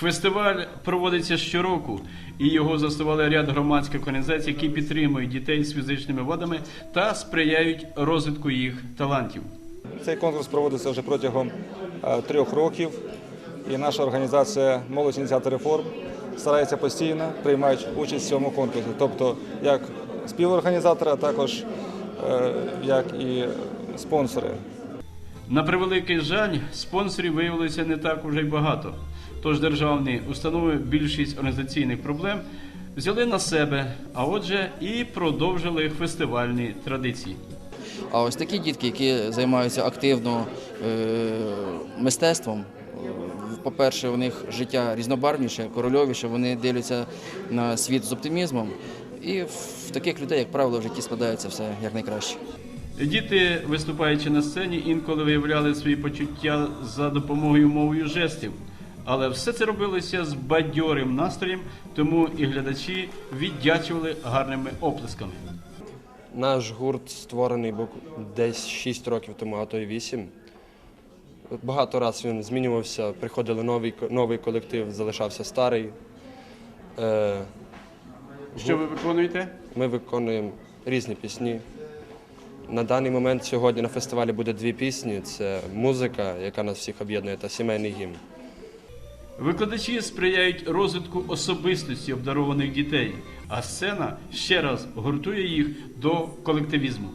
Фестиваль проводиться щороку, і його заснували ряд громадських організацій, які підтримують дітей з фізичними вадами та сприяють розвитку їх талантів. Цей конкурс проводиться вже протягом е, трьох років, і наша організація Молодь ініціатор реформ старається постійно приймати участь в цьому конкурсі, тобто як співорганізатори, а також е, як і спонсори. На превеликий жаль, спонсорів виявилося не так уже й багато. Тож державні установи більшість організаційних проблем взяли на себе, а отже, і продовжили фестивальні традиції. А ось такі дітки, які займаються активно е, мистецтвом, по-перше, у них життя різнобарвніше, корольовіше, вони дивляться на світ з оптимізмом. І в таких людей, як правило, в житті складається все якнайкраще. Діти, виступаючи на сцені, інколи виявляли свої почуття за допомогою мовою жестів. Але все це робилося з бадьорим настроєм, тому і глядачі віддячували гарними оплесками. Наш гурт створений був десь 6 років тому, а то й 8. Багато разів він змінювався, приходили новий, новий колектив, залишався старий. Е, Що ви виконуєте? Ми виконуємо різні пісні. На даний момент сьогодні на фестивалі буде дві пісні: це музика, яка нас всіх об'єднує, та сімейний гімн. Викладачі сприяють розвитку особистості обдарованих дітей, а сцена ще раз гуртує їх до колективізму.